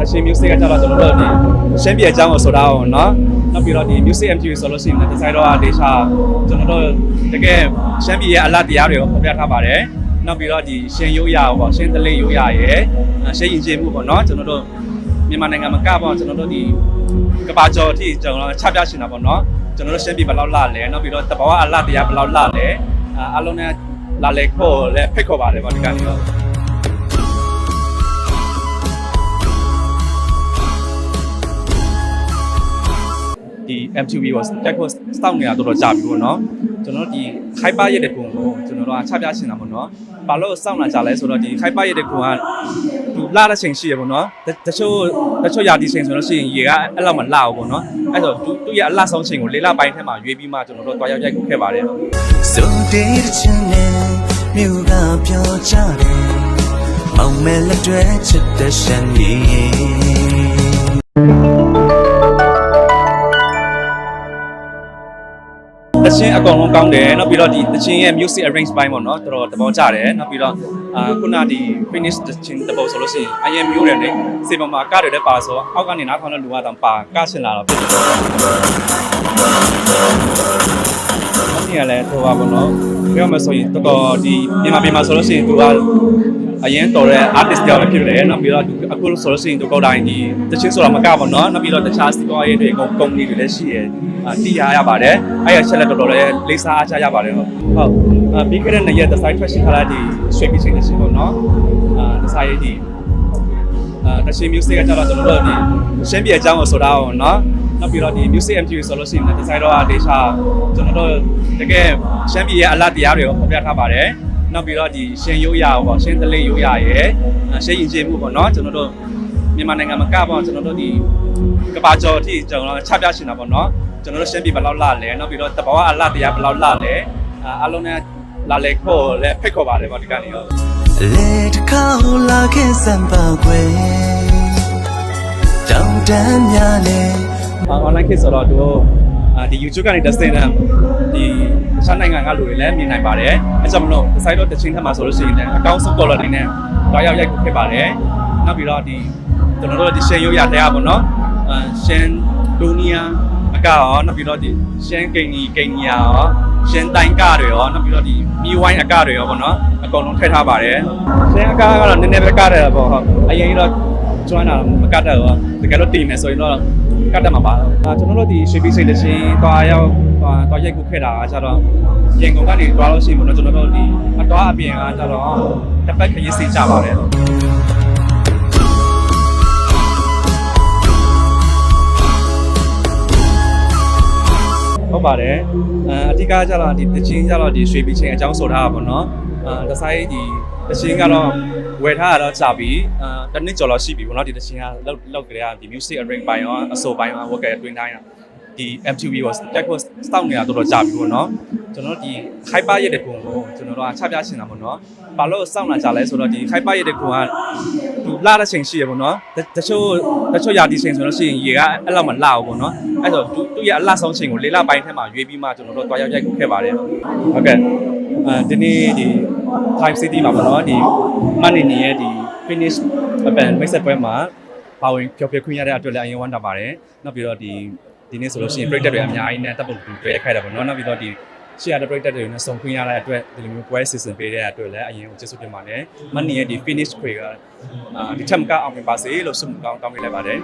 တချင်း music ကကြတော့ကျွန်တော်တို့ဒီရှမ်းပြည်အကြောင်းကိုဆိုတာအောင်เนาะနောက်ပြီးတော့ဒီ music MTV ဆိုလို့ရှိရင်ဒီဇိုင်းတော့ဒေရှာကျွန်တော်တို့တကယ်ရှမ်းပြည်ရဲ့အလတ်တရားတွေကိုဖော်ပြထားပါတယ်နောက်ပြီးတော့ဒီရှင်ရိုးရာပေါ့ရှင်သလေးရိုးရာရဲ့ရှမ်းရင်ကျေးမှုပေါ့เนาะကျွန်တော်တို့မြန်မာနိုင်ငံမှာကပေါ့ကျွန်တော်တို့ဒီကဘာကျော်အထိကျွန်တော်ချပြရှင်တာပေါ့เนาะကျွန်တော်တို့ရှမ်းပြည်ဘယ်လောက်လာလဲနောက်ပြီးတော့တဘာဝအလတ်တရားဘယ်လောက်လာလဲအားလုံးနဲ့လာလေခေါ်လဲဖိတ်ခေါ်ပါတယ်ပေါ့ဒီကနေ့တော့ MTV ကိုတက်ဖို့စောင့်နေတာတော်တော်ကြာပြီပေါ့နော်ကျွန်တော်တို့ဒီ hyper ရဲ့တဲ့ကုံကိုကျွန်တော်တို့ကချပြရှင်းတာပေါ့နော်ဘာလို့စောင့်လာကြလဲဆိုတော့ဒီ hyper ရဲ့တဲ့ကုံကသူလာတဲ့ချိန်ရှိရပေါ့နော်တတချို့တချို့ယာတီချိန်ဆိုလို့ရှိရင်ရေကအဲ့လောက်မလာဘူးပေါ့နော်အဲ့တော့သူသူ့ရဲ့အလှဆုံးချိန်ကိုလေးလပိုင်းထဲမှာရွေးပြီးမှကျွန်တော်တို့တွားရောက်ရိုက်ခုခဲ့ပါတယ်ဆိုတဲ့ချင်နဲ့မြို့ကပြောကြတယ်မောင်မဲလက်တွေချစ်တဲ့ရှမ်းကြီး တချင်းအကောင်လုံးကောင်းတယ်နောက်ပြီးတော့ဒီတချင်းရဲ့ music arrange ပိုင်းပေါ့နော်တော်တော်သဘောကျတယ်နောက်ပြီးတော့အာခုနဒီ finish တချင်းတပုတ်ဆိုလို့ရှိရင်အရင်မျိုးတယ်လေစေပမာကတွေလည်းပါဆိုအောက်ကနေနားထောင်တဲ့လူကတော့ပါကရှင်းလာတော့ဖြစ်တယ်ဒီကလည်းတော့ပါဘောနော်ပြောမှဆိုရင်တော်တော်ဒီမြန်မာပြည်မှာဆိုလို့ရှိရင်သူက အရင်တော်တဲ့ artist တယောက်ပဲဖြစ်တယ်နောက်ပြီးတော့သူအခုဆိုလို့ရှိရင်သူကောက်တိုင်းဒီတချင်းဆိုတာမကပါတော့နောက်ပြီးတော့တခြားစီးပွားရေးတွေအကုန်ကုမ္ပဏီတွေလည်းရှိရယ်အာတီးရရပါတယ်အဲ့ရချက်လက်တော်တော်လည်းလေးစားအားချရပါတယ်ဟုတ်ဟုတ်အာပြီးခဲ့တဲ့နေ့ရက် design fashion ခလာဒီရွှေပြီးချိန်တချင်းပေါ့နော်အာ design ဒီအာတချင်း music ကကြတော့ကျွန်တော်တို့ဒီရှမ်းပြည်အကြောင်းကိုဆိုတာအောင်เนาะနောက်ပြီးတော့ဒီ music MTV ဆိုလို့ရှိရင်ဒီဇိုင်းတော့ဒေရှာကျွန်တော်တို့တကယ်ရှမ်းပြည်ရဲ့အလတ်တရားတွေကိုဖော်ပြထားပါတယ် နောက်ပြီးတော့ဒီရှင်ရိုးရပေါ့ရှင်တလေးရိုးရရယ်ရှင်ရင်ကျေမှုပေါ့နော်ကျွန်တော်တို့မြန်မာနိုင်ငံမှာကပေါ့ကျွန်တော်တို့ဒီကဘာကျော်အထိကျွန်တော်ချပြရှင်တာပေါ့နော်ကျွန်တော်တို့ရှင်းပြဘယ်လောက်လှလဲနောက်ပြီးတော့တဘာဝအလှတရားဘယ်လောက်လှလဲအလုံးနဲ့လာလေခေါ်လဲဖိတ်ခေါ်ပါတယ်ပေါ့ဒီကနေ့ရောလေတခေါလာခဲ့စံပါွယ်တောင်းတမ်းများလဲ online ခေတ်ဆိုတော့သူ ဒီ YouTube ကနေတက်စတင်တဲ့ဒီတခြားနိုင်ငံကလူတွေလည်းမြင်နိုင်ပါတယ်အဲကြောင့်မလို့ဒီ site တော့တချင်းထက်မှာဆိုလို့ရှိရင်လည်းအကောင့်စု quality နဲ့တော့ရောက်ရိုက်ခုဖြစ်ပါတယ်နောက်ပြီးတော့ဒီကျွန်တော်တို့ဒီရှင်ရိုးရတရားပေါ့နော်အာရှင်ဒိုနီယာအကရောနောက်ပြီးတော့ဒီရှင်ကိန်နီကိန်နီယာရောရှင်တိုင်ကတွေရောနောက်ပြီးတော့ဒီမီဝိုင်းအကတွေရောပေါ့နော်အကုန်လုံးထည့်ထားပါတယ်ရှင်အကကတော့နည်းနည်းပဲကတယ်ပေါ့ဟုတ်အရင်ကတော့ ကျွမ်းတာမကတ်တော့တကယ်လို့တည်မယ်ဆိုရင်တော့ကတ်တတ်မှာပါတော့အာကျွန်တော်တို့ဒီရွှေပြည်စိတ်တချင်းတွားရောက်တွားတွားရိုက်ခုခဲ့တာကကျတော့ရင်ကုန်ကနေတွားလို့ရှိရင်ပေါ့နော်ကျွန်တော်တို့ဒီအတွားအပြင်ကကျတော့တစ်ပတ်ခရီးစီးကြပါတယ် ဟုတ်ပါတယ်အအဓိကကျတော့ဒီတချင်းကျတော့ဒီရွှေပြည်ချင်းအကြောင်းဆိုထားတာပေါ့နော်အာဒီဇိုင်းဒီတချင်းကတော့ဝယ်ထားရတော့ကြာပြီအာတစ်နှစ်ကျော်လောက်ရှိပြီပေါ့နော်ဒီတချင်းကလောက်လောက်ကြတဲ့ဒီ music arrange ပိုင်းရောအဆိုပိုင်းရော worker တွင်းတိုင်းတာဒီ MTV ကိုတက်ဖို့စောင့်နေတာတော်တော်ကြာပြီပေါ့နော်ကျွန်တော်တို့ဒီ hyper ရဲ့တဲ့ကုံကိုကျွန်တော်တို့ကချပြရှင်းတာပေါ့နော်ဘာလို့စောင့်လာကြလဲဆိုတော့ဒီ hyper ရဲ့တဲ့ကုံကသူလာတဲ့ချိန်ရှိရပေါ့နော်တချို့တချို့ယာတီချိန်ဆိုလို့ရှိရင်ရေကအဲ့လောက်မလာဘူးပေါ့နော် အဲ့တော့သူသူ့ရဲ့အလှဆုံးချိန်ကိုလေးလပိုင်းထဲမှာရွေးပြီးမှကျွန်တော်တို့တွားရောက်ရိုက်ခုခဲ့ပါတယ်ဟုတ်ကဲ့အဲဒီနေ့ဒီ Time City မှာပေါ့နော်ဒီမန်နေနေရဲ့ဒီ finish အပန်မိတ်ဆက်ပွဲမှာပါဝင်ဖျော်ဖြေခွင့်ရတဲ့အတွက်လည်းအရင်ဝမ်းသာပါတယ်နောက်ပြီးတော့ဒီဒီနေ့ဆိုလို့ရှိရင် break တွေအများကြီးနဲ့တပ်ပုံတူတွေ့ခိုက်တာပေါ့နော်နောက်ပြီးတော့ဒီရှေ့ရတဲ့ break တွေနဲ့စုံခွင့်ရတဲ့အတွက်ဒီလိုမျိုးပွဲ season ပေးတဲ့အတွက်လည်းအရင်ကိုကျေးဇူးတင်ပါတယ်မန်နေရဲ့ဒီ finish ခွေကအာဒီထက်မကအောင်မြင်ပါစေလို့ဆုမကောင်းတောင်းပေးလိုက်ပါတယ်